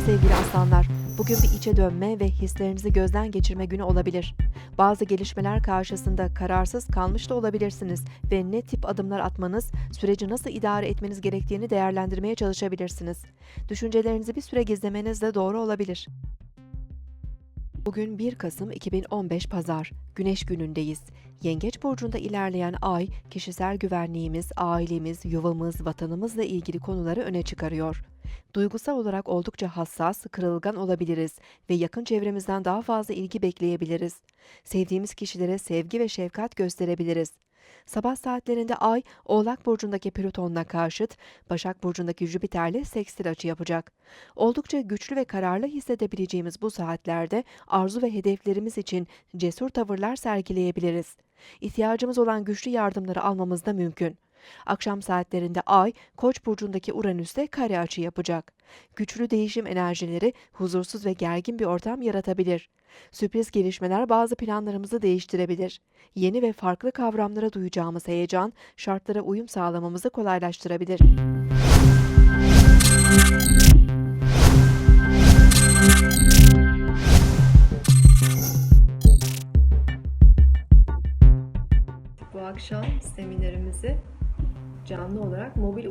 sevgili aslanlar. Bugün bir içe dönme ve hislerinizi gözden geçirme günü olabilir. Bazı gelişmeler karşısında kararsız kalmış da olabilirsiniz ve ne tip adımlar atmanız, süreci nasıl idare etmeniz gerektiğini değerlendirmeye çalışabilirsiniz. Düşüncelerinizi bir süre gizlemeniz de doğru olabilir. Bugün 1 Kasım 2015 Pazar. Güneş günündeyiz. Yengeç burcunda ilerleyen ay, kişisel güvenliğimiz, ailemiz, yuvamız, vatanımızla ilgili konuları öne çıkarıyor. Duygusal olarak oldukça hassas, kırılgan olabiliriz ve yakın çevremizden daha fazla ilgi bekleyebiliriz. Sevdiğimiz kişilere sevgi ve şefkat gösterebiliriz. Sabah saatlerinde Ay, Oğlak Burcu'ndaki Plüton'la karşıt, Başak Burcu'ndaki Jüpiter'le sekstil açı yapacak. Oldukça güçlü ve kararlı hissedebileceğimiz bu saatlerde arzu ve hedeflerimiz için cesur tavırlar sergileyebiliriz. İhtiyacımız olan güçlü yardımları almamız da mümkün. Akşam saatlerinde Ay, Koç burcundaki Uranüs'te kare açı yapacak. Güçlü değişim enerjileri huzursuz ve gergin bir ortam yaratabilir. Sürpriz gelişmeler bazı planlarımızı değiştirebilir. Yeni ve farklı kavramlara duyacağımız heyecan, şartlara uyum sağlamamızı kolaylaştırabilir. Bu akşam seminerimizi canlı olarak mobil